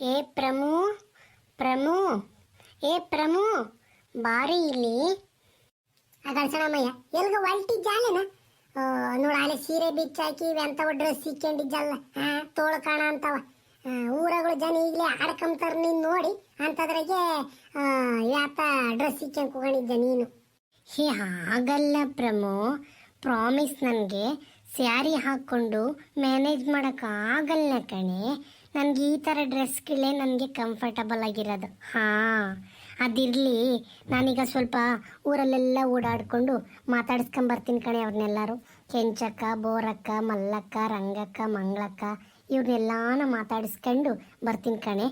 ಏ ಪ್ರಮು ಪ್ರಮು, ಏ ಪ್ರಮು, ಬಾರಿ ಇಲ್ಲಿ. ಅದಳ್ಸಣಮ್ಮಯ್ಯ ಎಲ್ಗ ಹೊಲ್ಟಿ ಜಾಲೇನ ನೋಡ ಅಲ್ಲಿ ಸೀರೆ ಬಿಚ್ಚಾಕಿ ಎಂತವ ಡ್ರೆಸ್ ಇಕ್ಕೊಂಡಿದ್ದಲ್ಲ ಹಾ ತೋಳು ಕಾಣ ಅಂತವ ಊರಗಳು ಜನ ಈಗಲೇ ಆಡ್ಕೊಂತಾರ ನೀನು ನೋಡಿ, ಅಂಥದ್ರಾಗೆ ಯಾತ ಡ್ರೆಸ್ ಇಕ್ಕೊಂಡ್ ಕೂಗೊಂಡಿದ್ದೆ ನೀನು. ಹೇ ಆಗಲ್ಲ ಪ್ರಮು. ಪ್ರಾಮಿಸ್ ನನಗೆ, ಸ್ಯಾರಿ ಹಾಕ್ಕೊಂಡು ಮ್ಯಾನೇಜ್ ಮಾಡೋಕ್ಕಾಗಲ್ಲ ಕಣೆ. ನನಗೆ ಈ ಥರ ಡ್ರೆಸ್ಗಳೇ ನನಗೆ ಕಂಫರ್ಟಬಲ್ ಆಗಿರೋದು. ಹಾಂ, ಅದಿರಲಿ ನಾನೀಗ ಸ್ವಲ್ಪ ಊರಲ್ಲೆಲ್ಲ ಓಡಾಡಿಕೊಂಡು ಮಾತಾಡಿಸ್ಕೊಂಬರ್ತೀನಿ ಕಣೆ ಅವ್ರನ್ನೆಲ್ಲರೂ ಕೆಂಚಕ್ಕ, ಬೋರಕ್ಕ, ಮಲ್ಲಕ್ಕ, ರಂಗಕ್ಕ, ಮಂಗಳಕ್ಕ ಇವ್ರನ್ನೆಲ್ಲಾನ ಮಾತಾಡಿಸ್ಕೊಂಡು ಬರ್ತೀನಿ ಕಣೆ.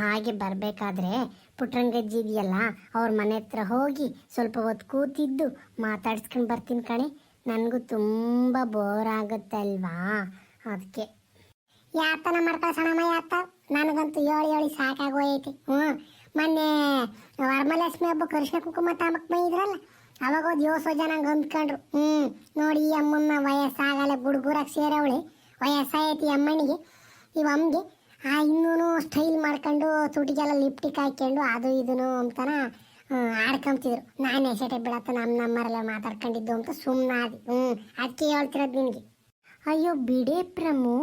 ಹಾಗೆ ಬರಬೇಕಾದ್ರೆ ಪುಟ್ರಂಗಜ್ಜಿ ಇದೆಯಲ್ಲ, ಅವ್ರ ಮನೆ ಹತ್ರ ಹೋಗಿ ಸ್ವಲ್ಪ ಹೊತ್ತು ಕೂತಿದ್ದು ಮಾತಾಡಿಸ್ಕೊಂಡು ಬರ್ತೀನಿ ಕಣೆ. ನನಗೂ ತುಂಬ ಬೋರ್ ಆಗುತ್ತೆ ಅಲ್ವಾ ಅದಕ್ಕೆ ಯಾತನ ಮಾಡ್ತಾ ಸಣಮ ಯಾತ? ನನಗಂತೂ ಏಳು ಹೇಳಿ ಸಾಕಾಗೋಯ್ತಿ ಹ್ಞೂ. ಮೊನ್ನೆ ವರಮಲಕ್ಷ್ಮಿ ಹಬ್ಬ ಕೃಷ್ಣ ಕುಂಕುಮ ತಾಮಕ್ ಬಂದಿದ್ರಲ್ಲ ಅವಾಗ ಒಂದು ಯೋಸೋ ಜನ ಅಂದ್ಕೊಂಡ್ರು. ಹ್ಞೂ. ನೋಡಿ ಈ ಅಮ್ಮಮ್ಮ ವಯಸ್ಸಾಗಲ್ಲ, ಬುಡ್ಬುರಾಗ ಸೇರವಳೆ. ವಯಸ್ಸಾಯತಿ ಅಮ್ಮನಿಗೆ ಇವ ಅಮ್ಮಗೆ. ಆ ಇನ್ನೂ ಸ್ಟೈಲ್ ಮಾಡ್ಕೊಂಡು ತುಟಿಗೆಲ್ಲ ಲಿಪ್ಟಿಕ್ ಹಾಕ್ಕೊಂಡು ಅದು ಇದನ್ನು ಅಂತಾನ ಆಡ್ಕೊಂತಿದ್ರು ನಾನೇ ಸೆಟೆ ಬಿಡತ್ತ ನಮ್ಮ ನಮ್ಮರೆಲ್ಲ ಮಾತಾಡ್ಕೊಂಡಿದ್ದು ಅಂತ ಸುಮ್ಮನಾದಿ ಹ್ಞೂ. ಅದಕ್ಕೆ ಹೇಳ್ತಿರೋದು ನಿನಗೆ. ಅಯ್ಯೋ ಬಿಡೇ ಪ್ರಮು.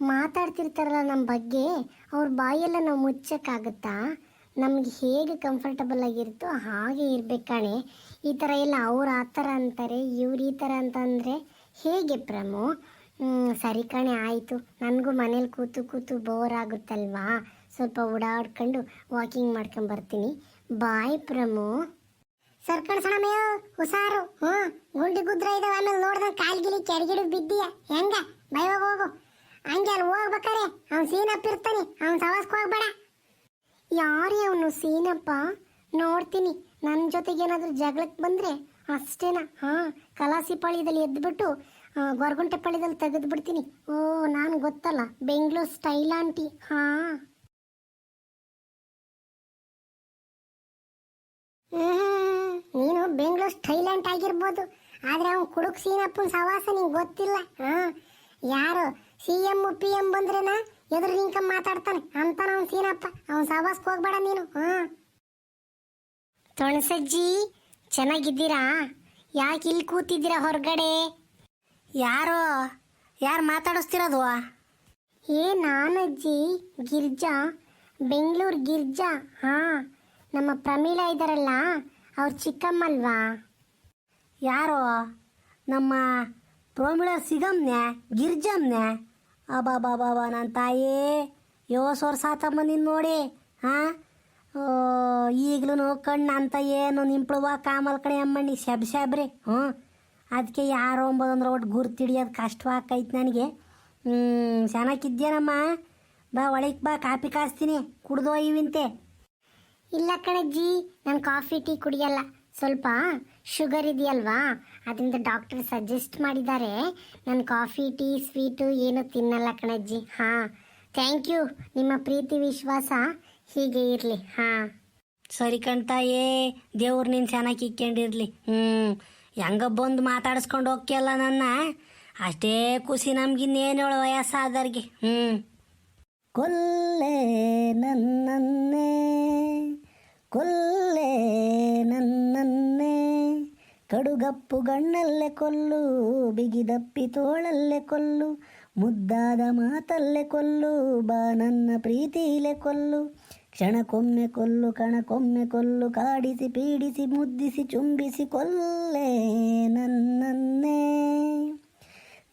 ಮಾತಾಡ್ತಿರ್ತಾರಲ್ಲ ನಮ್ಮ ಬಗ್ಗೆ, ಅವ್ರ ಬಾಯೆಲ್ಲ ನಾವು ಮುಚ್ಚೋಕ್ಕಾಗುತ್ತಾ? ನಮಗೆ ಹೇಗೆ ಕಂಫರ್ಟಬಲ್ ಆಗಿರುತ್ತೋ ಹಾಗೆ ಇರಬೇಕಾಣೆ ಕಣೆ. ಈ ಥರ ಎಲ್ಲ ಅವ್ರು ಆ ಥರ ಅಂತಾರೆ, ಇವ್ರು ಈ ಥರ ಅಂತಂದರೆ ಹೇಗೆ ಪ್ರಮು? ಸರಿ ಕಣೆ, ಆಯಿತು. ನನಗೂ ಮನೇಲಿ ಕೂತು ಕೂತು ಬೋರ್ ಆಗುತ್ತಲ್ವಾ? ಸ್ವಲ್ಪ ಓಡಾಡ್ಕೊಂಡು ವಾಕಿಂಗ್ ಮಾಡ್ಕೊಂಡು ಬರ್ತೀನಿ. ಬಾಯ್ ಪ್ರಮು. ಸರ್ಕಣ್ ಸಣಮಯ್ಯ ಹುಷಾರು. ಹ್ಞೂ ಗುಂಡಿ ಗುದ್ರ ಇದಾವೆ, ಆಮೇಲೆ ನೋಡ್ದಂಗೆ ಕಾಲ್ಗಿಲಿ ಕೆಡಗಿಡು ಬಿದ್ದೀಯ? ಹೆಂಗ? ಬೈವಾಗ ಹೋಗು. ಹಂಗೆ ಅಲ್ಲಿ ಹೋಗ್ಬೇಕಾರೆ ಅವ್ನು ಸೀನಪ್ಪ ಇರ್ತಾನೆ ಅವ್ನು ಸವಾಸ್ಕ ಹೋಗ್ಬೇಡ. ಯಾರೇ ಅವನು ಸೀನಪ್ಪ? ನೋಡ್ತೀನಿ ನನ್ನ ಜೊತೆಗೆ ಏನಾದರೂ ಜಗಳಕ್ಕೆ ಬಂದರೆ ಅಷ್ಟೇನಾ? ಹಾಂ ಕಲಾಸಿ ಪಾಳ್ಯದಲ್ಲಿ ಎದ್ಬಿಟ್ಟು ಆ, ಗೊರಗುಂಟೆ ಪಾಳ್ಯದಲ್ಲಿ ಓ ನಾನು ಗೊತ್ತಲ್ಲ ಬೆಂಗಳೂರು ಸ್ಟೈಲ್ ಆಂಟಿ ಹಾಂ. ನೀನು ಬೆಂಗಳೂರು ಸ್ಟೈಲೆಂಟ್ ಆಗಿರ್ಬೋದು. ಆದ್ರೆ ಅವ್ನು ಕುಡುಕ್ ಸೀನಪ್ಪನ ಸವಾಸ ನಿಂಗೆ ಗೊತ್ತಿಲ್ಲ. ಹಾ ಯಾರು? ಸಿ ಎಂ ಪಿ ಎಂ ಬಂದ್ರೇನ? ಎದುರು ನಿಂಕ ಮಾತಾಡ್ತಾನೆ. ಅಂತ ಅವ್ನು ಸೀನಪ್ಪ. ಅವ್ನ ಸವಾಸ್ಗೆ ಹೋಗ್ಬೇಡ ನೀನು. ಹಾ. ತೊಣಸಜ್ಜಿ, ಚೆನ್ನಾಗಿದ್ದೀರಾ? ಯಾಕೆ ಇಲ್ಲಿ ಕೂತಿದ್ದೀರಾ ಹೊರಗಡೆ? ಯಾರೋ? ಯಾರು ಮಾತಾಡಿಸ್ತಿರೋದು? ಏ, ನಾನಜ್ಜಿ, ಗಿರ್ಜಾ. ಬೆಂಗಳೂರು ಗಿರ್ಜಾ. ಹಾ. ನಮ್ಮ ಪ್ರಮೀಳಾ ಇದ್ದಾರಲ್ಲ, ಅವ್ರ ಚಿಕ್ಕಮ್ಮಲ್ವಾ? ಯಾರೋ? ನಮ್ಮ ಪ್ರೋಮಿಳ ಸಿಗಮ್ನೆ, ಗಿರ್ಜಮ್ನೆ. ಅಬಾಬಾಬಾಬಾ ನನ್ನ ತಾಯಿ. ಯೋಸ್ ವರ್ಷ ಆತಮ್ಮ ನೀನು ನೋಡಿ ಹಾಂ ಈಗಲೂ ಕಣ್ಣು ಅಂತ ಏನು ನಿಂಪಳುವ ಕಾಮಲ್ ಕಡೆ ಅಮ್ಮಣ್ಣಿ, ಶಬ್ ಶಬ್ರಿ, ಹ್ಞೂ. ಅದಕ್ಕೆ ಯಾರು ಅಂಬೋದಂದ್ರೆ ಒಟ್ಟು ಗುರ್ತಿಡಿಯೋದು ಕಷ್ಟವಾಕೈತೆ ನನಗೆ. ಹ್ಞೂ ಚೆನ್ನಾಗಿದ್ದೇನಮ್ಮ ಬಾ, ಒಳಗೆ ಬಾ ಕಾಫಿ ಕಾಸ್ತೀನಿ. ಕುಡ್ದೋ ಇವಿಂತೆ ಇಲ್ಲ ಕಣಜ್ಜಿ, ನಾನು ಕಾಫಿ, ಟೀ ಕುಡಿಯಲ್ಲ. ಸ್ವಲ್ಪ ಶುಗರ್ ಇದೆಯಲ್ವಾ? ಅದರಿಂದ ಡಾಕ್ಟರ್ ಸಜೆಸ್ಟ್ ಮಾಡಿದ್ದಾರೆ. ನಾನು ಕಾಫಿ ಟೀ ಸ್ವೀಟು ಏನು ತಿನ್ನಲ್ಲ ಕಣಜ್ಜಿ. ಹಾಂ ಥ್ಯಾಂಕ್ ಯು ನಿಮ್ಮ ಪ್ರೀತಿ, ವಿಶ್ವಾಸ ಹೀಗೆ ಇರಲಿ. ಹಾಂ. ಸರಿ ಕಣ್ತಾಯೇ ದೇವ್ರು ನಿನ್ನ ಚೆನ್ನಾಗಿ ಇಕ್ಕೊಂಡಿರಲಿ ಹ್ಞೂ ಹೆಂಗ ಬಂದು ಮಾತಾಡಿಸ್ಕೊಂಡು ಹೋಗ್ಯಲ್ಲ ನನ್ನ? ಅಷ್ಟೇ ಖುಷಿ ನಮ್ಗಿನ್ನೇನು ಹೇಳೋ ವಯಸ್ಸಾದವ್ರಿಗೆ ಹ್ಞೂ ಕೊಲ್ಲೆ ನನ್ನನ್ನೇ, ಕೊಲ್ಲೆ ಕಡುಗಪ್ಪು ಗಣ್ಣಲ್ಲೇ ಕೊಲ್ಲು, ಬಿಗಿದಪ್ಪಿ ತೋಳಲ್ಲೇ ಕೊಲ್ಲು, ಮುದ್ದಾದ ಮಾತಲ್ಲೇ ಕೊಲ್ಲು ಬಾ ನನ್ನ ಪ್ರೀತಿಯಲ್ಲೇ ಕೊಲ್ಲು, ಕ್ಷಣಕ್ಕೊಮ್ಮೆ ಕೊಲ್ಲು, ಕಣಕ್ಕೊಮ್ಮೆ ಕೊಲ್ಲು, ಕಾಡಿಸಿ, ಪೀಡಿಸಿ, ಮುದ್ದಿಸಿ, ಚುಂಬಿಸಿ ಕೊಲ್ಲೆ ನನ್ನನ್ನೇ.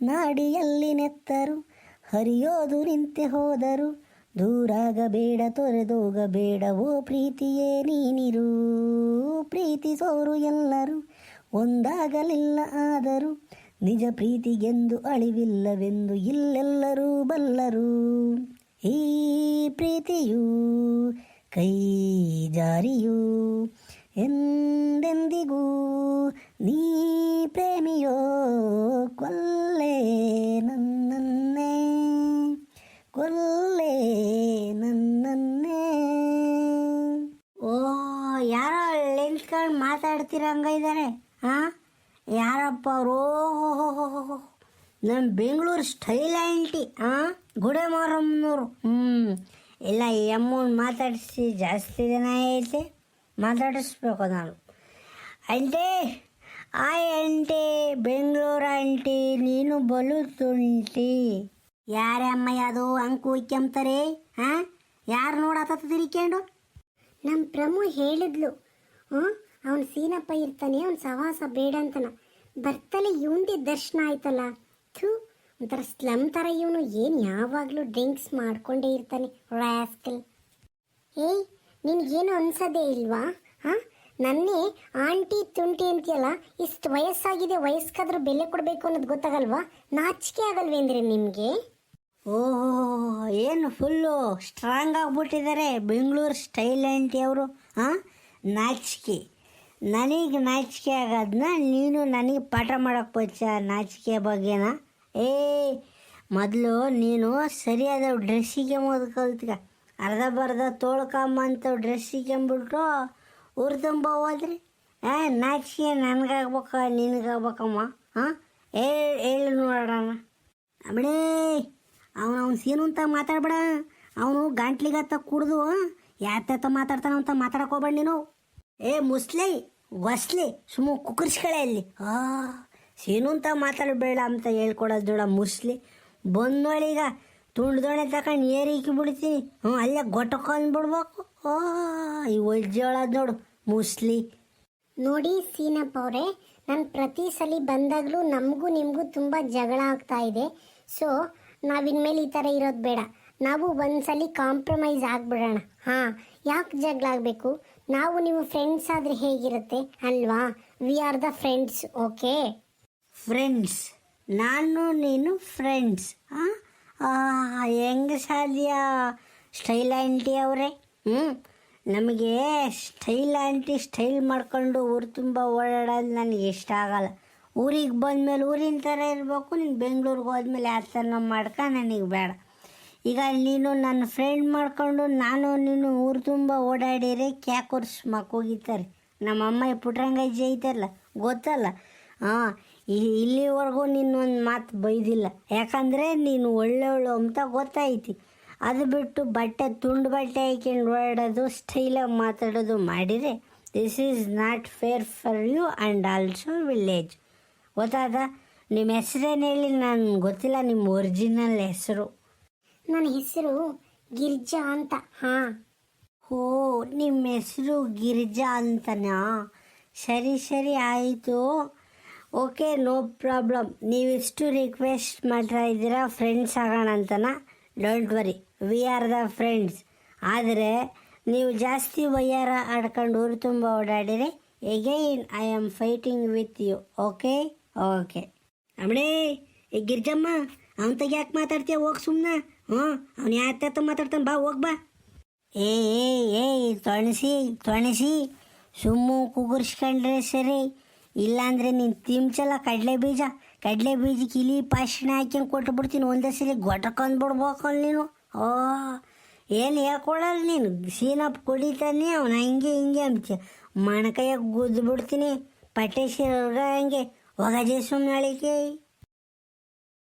ನಾಡಿಯಲ್ಲಿ ನೆತ್ತರು, ಹರಿಯೋದು ನಿಂತೆ ಹೋದರು, ದೂರಾಗಬೇಡ, ತೊರೆದೋಗಬೇಡ, ಓ ಪ್ರೀತಿಯೇ ನೀನಿರು ಪ್ರೀತಿಸೋರು ಎಲ್ಲರೂ ಒಂದಾಗಲಿಲ್ಲ ಆದರೂ ನಿಜ ಪ್ರೀತಿಗೆಂದು ಅಳಿವಿಲ್ಲವೆಂದು ಇಲ್ಲೆಲ್ಲರೂ ಬಲ್ಲರು. ಈ ಪ್ರೀತಿಯು ಕೈ ಜಾರಿಯು ಎಂದೆಂದಿಗೂ ನೀ ಪ್ರೇಮಿಯೋ ಕೊಲ್ಲೆ ನನ್ನನ್ನೇ ಕೊಲ್ಲೆ ನನ್ನನ್ನೇ ಓ ಯಾರೋ ನಿಂತ್ಕೊಂಡು ಮಾತಾಡ್ತಿರಂಗ ಇದ್ದಾರೆ ಹಾಂ ಯಾರಪ್ಪ ಅವರು ನಮ್ಮ ಬೆಂಗಳೂರು ಸ್ಟೈಲ್ ಆಂಟಿ ಹಾಂ ಗುಡೆ ಮಾರಮ್ಮನವರು ಹ್ಞೂ ಇಲ್ಲ ಈ ಅಮ್ಮನ ಮಾತಾಡಿಸಿ ಜಾಸ್ತಿ ದಿನ ಐತೆ ಮಾತಾಡಿಸ್ಬೇಕು ನಾನು ಅಂಟೆ ಆಯ್ ಅಂಟೆ ಬೆಂಗಳೂರು ಆಂಟಿ ನೀನು ಬಲು ತುಂಟಿ ಯಾರೇ ಅಮ್ಮಯ್ಯ ಅದು ಅಂಕು ಕೆಮ್ತಾರೆ ಹಾಂ ಯಾರು ನೋಡತ್ತ ತಿರ್ಕೊಂಡು ನಮ್ಮ ಪ್ರಮು ಹೇಳಿದ್ಲು ಹ್ಞೂ ಅವನು ಸೀನಪ್ಪ ಇರ್ತಾನೆ ಅವ್ನು ಸವಾಸ ಬೇಡ ಅಂತನ ಬರ್ತಲೆ ಇವಂದೇ ದರ್ಶನ ಆಯ್ತಲ್ಲ. ಥೂ, ಒಂಥರ ಸ್ಲಮ್ ಥರ ಇವನು ಏನು ಯಾವಾಗಲೂ ಡ್ರಿಂಕ್ಸ್ ಮಾಡ್ಕೊಂಡೇ ಇರ್ತಾನೆ ರಾಸ್ಕಲ್ ಏಯ್, ನಿನಗೇನು ಅನ್ಸೋದೇ ಇಲ್ವಾ? ಹಾಂ, ನನ್ನೇ ಆಂಟಿ ತುಂಟಿ ಅಂತೀಯಲ್ಲ, ಇಷ್ಟು ವಯಸ್ಸಾಗಿದೆ, ವಯಸ್ಕಾದ್ರೂ ಬೆಲೆ ಕೊಡಬೇಕು ಅನ್ನೋದು ಗೊತ್ತಾಗಲ್ವಾ? ನಾಚಿಕೆ ಆಗಲ್ವೇಂದ್ರೆ ನಿಮಗೆ? ಓಹೋ ಏನು ಫುಲ್ಲು ಸ್ಟ್ರಾಂಗ್ ಆಗಿಬಿಟ್ಟಿದ್ದಾರೆ ಬೆಂಗಳೂರು ಸ್ಟೈಲ್ ಆಂಟಿ ಅವರು, ಹಾಂ? ನಾಚಿಕೆ. ನನಗೆ ನಾಚಿಕೆ ಆಗೋದನ್ನ ನೀನು ನನಗೆ ಪಾಠ ಮಾಡೋಕ್ಕೆ ಬಚ್ಚ ನಾಚಿಕೆ ಬಗ್ಗೆನ? ಏ, ಮೊದಲು ನೀನು ಸರಿಯಾದ ಡ್ರೆಸ್ಸಿಗೆ ಮೊದಲು ಕಲ್ತ್ಕ ಅರ್ಧ ಬರ್ಧ ತೋಳ್ಕೊಂಬಂತ ಡ್ರೆಸ್ಸಿಗೆಂಬಿಟ್ಟು ಊರು ತುಂಬ ಹೋದ್ರಿ. ಏ, ನಾಚಿಕೆ ನನಗಾಗ್ಬೇಕ, ನಿನಗಾಗ್ಬೇಕಮ್ಮ. ಹಾಂ? ಹೇಳಿ ನೋಡೋಣ ಅಬಡೇ ಅವನು ಅವ್ನು ಸೀನು ಅಂತ ಮಾತಾಡ್ಬೇಡ. ಅವನು ಗಂಟ್ಲಿಗತ್ತ ಕುಡ್ದು ಮಾತಾಡ್ತಾನ ಅಂತ ಮಾತಾಡಕ್ಕೆ ಹೋಗ್ಬೇಡ ನೀನು. ಏ, ಮುಸ್ಲಿ ಒಸ್ಲಿ ಸುಮ್ಮ ಕುಕ್ಕರ್ಸ್ಕಳೆ ಅಲ್ಲಿ. ಆ ಸೀನು ಅಂತ ಮಾತಾಡಬೇಡ ಅಂತ ಹೇಳ್ಕೊಡೋದು ನೋಡ ಮುಸ್ಲಿ. ಬಂದೋಳೀಗ ತುಂಡ್ದೋಣೆ ತಕೊಂಡು ಏರಿಕಿ ಬಿಡ್ತೀನಿ. ಹ್ಞೂ ಅಲ್ಲೇ ಗೊಟ್ಟಕೊಂಡ್ ಬಿಡ್ಬೇಕು ಓ ಈ ಒಜ್ಜೆ ನೋಡು ಮುಸ್ಲಿ. ನೋಡಿ ಸೀನಪ್ಪ ಅವರೇ, ನಾನು ಪ್ರತಿ ಸಲ ಬಂದಾಗಲೂ ನಮಗೂ ನಿಮಗೂ ತುಂಬ ಜಗಳ ಆಗ್ತಾ ಇದೆ. ಸೊ ನಾವಿನ್ಮೇಲೆ ಈ ಥರ ಇರೋದು ಬೇಡ. ನಾವು ಒಂದ್ಸಲಿ ಕಾಂಪ್ರಮೈಸ್ ಆಗ್ಬಿಡೋಣ. ಹಾಂ ಯಾಕೆ ಜಗಳ ಆಗಬೇಕು ನಾವು ನಿಮ್ಮ ಫ್ರೆಂಡ್ಸ್ ಆದರೆ ಹೇಗಿರುತ್ತೆ? ಅಲ್ವಾ? We are the friends okay friends ನಾನು, ನೀನು ಫ್ರೆಂಡ್ಸ್ ಹೆಂಗ ಸಾಧ್ಯ? ಸ್ಟೈಲ್ ಆಂಟಿ ಅವರೇ? ಹ್ಞೂ ನಮಗೆ ಸ್ಟೈಲ್ ಆಂಟಿ ಸ್ಟೈಲ್ ಮಾಡ್ಕೊಂಡು ಊರು ತುಂಬ ಓಡಾಡೋದು ನನಗೆ ಇಷ್ಟ ಆಗಲ್ಲ. ಊರಿಗೆ ಬಂದಮೇಲೆ ಊರಿನ ಥರ ಇರಬೇಕು, ನೀನು ಬೆಂಗಳೂರಿಗೆ ಹೋದ್ಮೇಲೆ ಆ ಥರ ಮಾಡ್ಕ, ನನಗೆ ಬೇಡ. ಈಗ ನೀನು ನನ್ನ ಫ್ರೆಂಡ್ ಮಾಡ್ಕೊಂಡು ನಾನು ನೀನು ಊರು ತುಂಬ ಓಡಾಡಿರೆ ಕ್ಯಾಕೋರ್ಸ್ ಮಕ್ಕೋಗಿತಾರೆ ನಮ್ಮ ಅಮ್ಮ ಪುಟ್ರಂಗಜ್ಜಿ ಐತಲ್ಲ ಗೊತ್ತಲ್ಲ? ಹಾಂ ಇಲ್ಲಿವರೆಗೂ ನಿನ್ನೊಂದು ಮಾತು ಬೈದಿಲ್ಲ. ಯಾಕಂದರೆ ನೀನು ಒಳ್ಳೆಯವಳು ಅಂತ ಗೊತ್ತಾಯ್ತಿ. ಅದು ಬಿಟ್ಟು ಬಟ್ಟೆ ತುಂಡು ಬಟ್ಟೆ ಹಾಕ್ಕೊಂಡು ಓಡಾಡೋದು ಸ್ಟೈಲಾಗಿ ಮಾತಾಡೋದು ಮಾಡಿದರೆ this is not fair for you and also village ಗೊತ್ತಾದ ನಿಮ್ಮ ಹೆಸರೇನು ಹೇಳಿ? ನಾನು ಗೊತ್ತಿಲ್ಲ ನಿಮ್ಮ ಒರಿಜಿನಲ್ ಹೆಸರು. ನನ್ನ ಹೆಸರು ಗಿರ್ಜಾ ಅಂತ. ಹಾ. ಓ ನಿಮ್ಮ ಹೆಸರು ಗಿರ್ಜಾ ಅಂತನಾ? ಸರಿ ಸರಿ ಆಯಿತು. Okay no problem. ನೀವಿಷ್ಟು ರಿಕ್ವೆಸ್ಟ್ ಮಾಡ್ತಾ ಇದ್ದೀರಾ ಫ್ರೆಂಡ್ಸ್ ಆಗೋಣ ಅಂತನಾ? Don't worry we are the friends ಆದರೆ ನೀವು ಜಾಸ್ತಿ ವಯ್ಯಾರ ಆಡ್ಕೊಂಡು ಊರು ತುಂಬ ಓಡಾಡಿರಿ. Again I am fighting with you okay okay ಅಮ್ಮಣೇ ಈ ಗಿರ್ಜಮ್ಮ ಅವನ ಯಾಕೆ ಮಾತಾಡ್ತೀಯ, ಹೋಗಿ ಸುಮ್ಮನೆ ಹ್ಞೂ, ಅವ್ನು ಯಾತ ಮಾತಾಡ್ತಾನೆ, ಬಾ, ಹೋಗಿ ಬಾ. ಏ ಏ ಏ ತೊಣಸಿ ತೊಣಸಿ ಸುಮ್ಮು ಕುಗುರ್ಸ್ಕೊಂಡ್ರೆ ಸರಿ, ಇಲ್ಲಾಂದರೆ ನೀನು ತಿಮ್ಚಲ್ಲ ಕಡಲೆ ಬೀಜ, ಕಡಲೆ ಬೀಜಕ್ಕೆ ಇಲಿ ಪಾಷಣ ಹಾಕ್ಯಂಗೆ ಕೊಟ್ಟು ಬಿಡ್ತೀನಿ, ಒಂದೇ ಸರಿ ಗೊಟಕೊಂಡ್ ಬಿಡ್ಬೇಕು ನೀನು. ಓ, ಏನು ಹೇಳ್ಕೊಳಲ್ಲ ನೀನು? ಸೀನಪ್ ಕುಡಿತಾನೆ, ಅವ್ನು ಹಂಗೆ ಹಿಂಗೆ ಅಂತೀಯ ಮಣಕಾಯ ಗುದ್ದು ಬಿಡ್ತೀನಿ ಪಟ್ಟೆ ಹಂಗೆ. ಹೋಗಜೆ ಸುಮ್ಮನೆ ಅಳಿಕೆ.